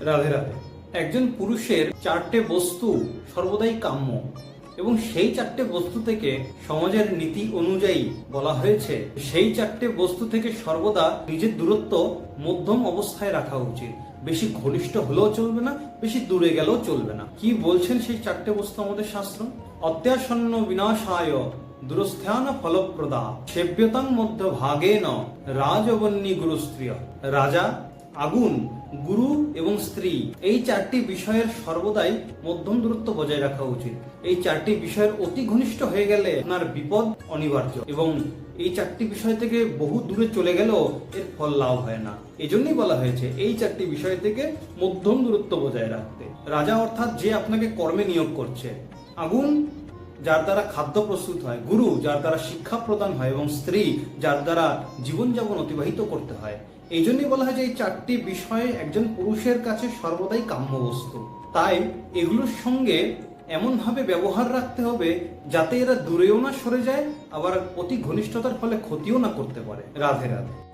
রাধে রাধে। একজন পুরুষের চারটে বস্তু সর্বদাই কাম্য এবং সেই চারটে বস্তু থেকে সমাজের নীতি অনুযায়ী বলা হয়েছে, সেই চারটে বস্তু থেকে সর্বদা নিজের দূরত্ব মধ্যম অবস্থায় রাখা উচিত। বেশি ঘনিষ্ঠ হলেও চলবে না, বেশি দূরে গেলেও চলবে না। কি বলছেন সেই চারটে বস্তু আমাদের শাস্ত্র? অত্যাসন্ন বিনাশায় দুরস্থান ফলপ্রদা, সেব্যতাং মধ্য ভাগেন রাজবন্যী গুরুস্ত্রিয় রাজা আগুন, গুরু এবং স্ত্রী, এই চারটি বিষয়ের সর্বদাই মধ্যম দূরত্ব বজায় রাখা উচিত। এই চারটি বিষয়ের অতি ঘনিষ্ঠ হয়ে গেলে আপনার বিপদ অনিবার্য এবং এই চারটি বিষয় থেকে বহু দূরে চলে গেলেও এর ফল লাভ হয় না। এজন্যই বলা হয়েছে, এই চারটি বিষয় থেকে মধ্যম দূরত্ব বজায় রাখতে। রাজা অর্থাৎ যে আপনাকে কর্মে নিয়োগ করছে। আগুন যার দ্বারা খাদ্য প্রস্তুত হয়, গুরু যার দ্বারা শিক্ষা প্রদান হয় এবং স্ত্রী যার দ্বারা জীবনযাপন অতিবাহিত করতে হয়। এই জন্যই বলা হয় যে এই চারটি বিষয় একজন পুরুষের কাছে সর্বদাই কাম্য বস্তু। তাই এগুলোর সঙ্গে এমনভাবে ব্যবহার রাখতে হবে যাতে এরা দূরেও না সরে যায়, আবার অতি ঘনিষ্ঠতার ফলে ক্ষতিও না করতে পারে। রাধে রাধে।